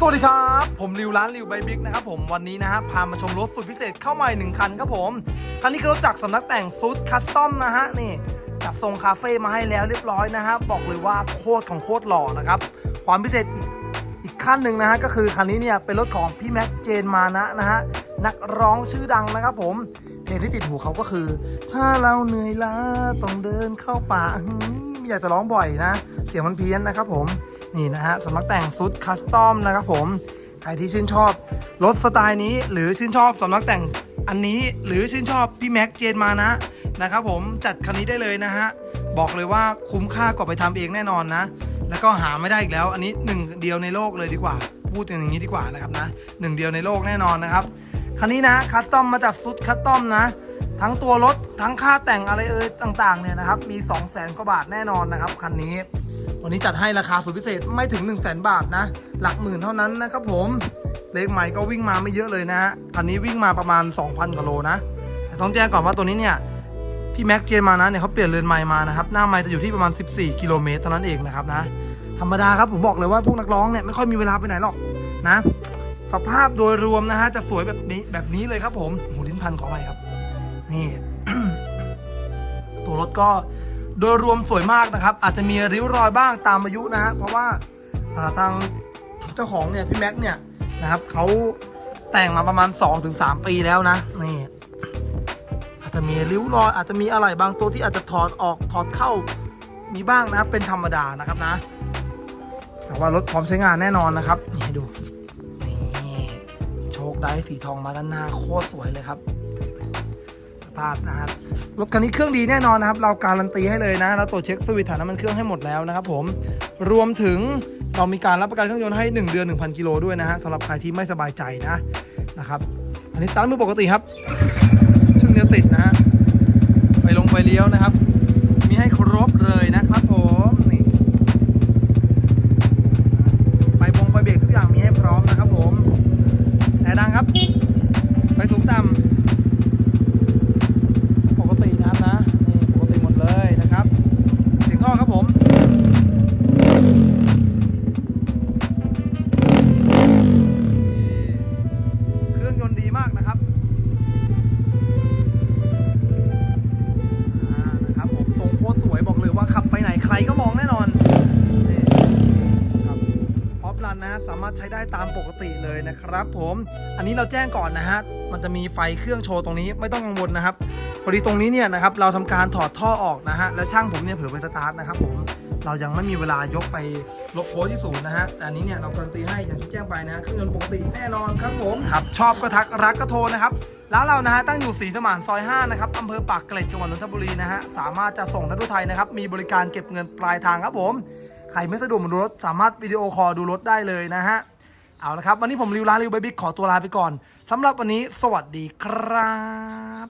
สวัสดีครับ ผมริวร้านริวไบบิ๊กนะครับผมวันนี้นะฮะพามาชมรถสุดพิเศษเข้ามาอีกหนึ่งคันครับผม คันนี้คือรถจากสำนักแต่งซูดคัสตอมนะฮะนี่จัดทรงคาเฟ่มาให้แล้วเรียบร้อยนะฮะบอกเลยว่าโคตรของโคตรหล่อนะครับ ความพิเศษอีกอีกขั้นหนึ่งนะฮะก็คือคันนี้เนี่ยเป็นรถของพี่แม็กเจนมานะนะฮะนักร้องชื่อดังนะครับผมเพลงที่ติดหูเขาก็คือ ถ้าเราเหนื่อยล้าต้องเดินเข้าป่าอยากจะร้องบ่อยนะ เสียงมันเพี้ยนนะครับผม นี่นะฮะสำนักแต่งซุดคัสตอมนะครับผม ใครที่ชื่นชอบรถสไตล์นี้ หรือชื่นชอบสำนักแต่งอันนี้หรือชื่นชอบพี่แม็กเจนมานะนะครับผมจัดคันนี้ได้เลยนะฮะ บอกเลยว่าคุ้มค่ากว่าไปทำเองแน่นอนนะ แล้วก็หาไม่ได้อีกแล้ว อันนี้หนึ่งเดียวในโลกเลยดีกว่า พูดอย่างนี้ดีกว่านะครับนะหนึ่งเดียวในโลกแน่นอนนะครับคันนี้นะคัสตอมมาจากซุดคัสตอมนะ ทั้งตัวรถทั้งค่าแต่งอะไรเอ่ยต่างๆเนี่ยนะครับมี 2 0 0แสนกว่าบาทแน่นอนนะครับคันนี้ วันนี้จัดให้ราคาสุดพิเศษไม่ถึง 1 0 0 0 0แบาทนะ หลักหมื่นเท่านั้นนะครับผมเลขใหม่ก็วิ่งมาไม่เยอะเลยนะฮะคันนี้วิ่งมาประมาณ 2,000กว่าโลนะ แต่ต้องแจ้งก่อนว่าตัวนี้เนี่ยพี่แม็กเจนมานะเนี่ยเขาเปลี่ยนเรือนไม้มานะครับหน้าไม้จะอยู่ที่ประมาณ 14 กิโลเมตรเท่านั้นเองนะครับนะธรรมดาครับผมบอกเลยว่าพวกนักร้องเนี่ยไม่ค่อยมีเวลาไปไหนหรอกนะ สภาพโดยรวมนะฮะจะสวยแบบนี้แบบนี้เลยครับผมหูลิ้นพันขอไปครับนี่ตัวรถก็ โดยรวมสวยมากนะครับ อาจจะมีริ้วรอยบ้างตามอายุนะฮะเพราะว่าทางเจ้าของเนี่ยพี่แม็กเนี่ยนะครับเขาแต่งมาประมาณ 2-3 ปีแล้วนะนี่อาจจะมีริ้วรอยอาจจะมีอะไรบางตัวที่อาจจะถอดออกถอดเข้ามีบ้างนะเป็นธรรมดานะครับนะ แต่ว่ารถพร้อมใช้งานแน่นอนนะครับนี่ให้ดูนี่โชคได้สีทองมาด้านหน้าโคตรสวยเลยครับสภาพนะครับ รถคันนี้เครื่องดีแน่นอนนะครับ เราการันตีให้เลยนะเราตรวจเช็คสวิตช์ฐานน้ำมันเครื่องให้หมดแล้วนะครับผมรวมถึงเรามีการรับประกันเครื่องยนต์ให้ 1 เดือน 1,000 กิโลด้วยนะฮะสำหรับใครที่ไม่สบายใจนะนะครับอันนี้สตาร์ทมือปกติครับช่วงเดียวติดนะฮะไฟลงไฟเลี้ยวนะครับ รันนะฮะสามารถใช้ได้ตามปกติเลยนะครับ ผมอันนี้เราแจ้งก่อนนะฮะมันจะมีไฟเครื่องโชว์ตรงนี้ไม่ต้องกังวลนะครับพอดีตรงนี้เนี่ยนะครับเราทำการถอดท่อออกนะฮะแล้วช่างผมเนี่ยเผื่อไปสตาร์ทนะครับผมเรายังไม่มีเวลายกไปลบโค้ดที่ศูนย์นะฮะ แต่อันนี้เนี่ยเราการันตีให้อย่างที่แจ้งไปนะเครื่องยนต์ปกติแน่นอนครับผมครับชอบก็ทักรักก็โทรนะครับ แล้วเรานะฮะตั้งอยู่ศรีสมานซอย 5 นะครับอำเภอปากเกร็ดจังหวัดนนทบุรีนะฮะ สามารถจะส่งทัทุไทยนะครับ มีบริการเก็บเงินปลายทางครับผม ใครไม่สะดวกมาดูรถสามารถวิดีโอคอลดูรถได้เลยนะฮะ เอาละครับ วันนี้ผมริวร้านริวเบบิ๊กขอตัวลาไปก่อนสำหรับวันนี้สวัสดีครับ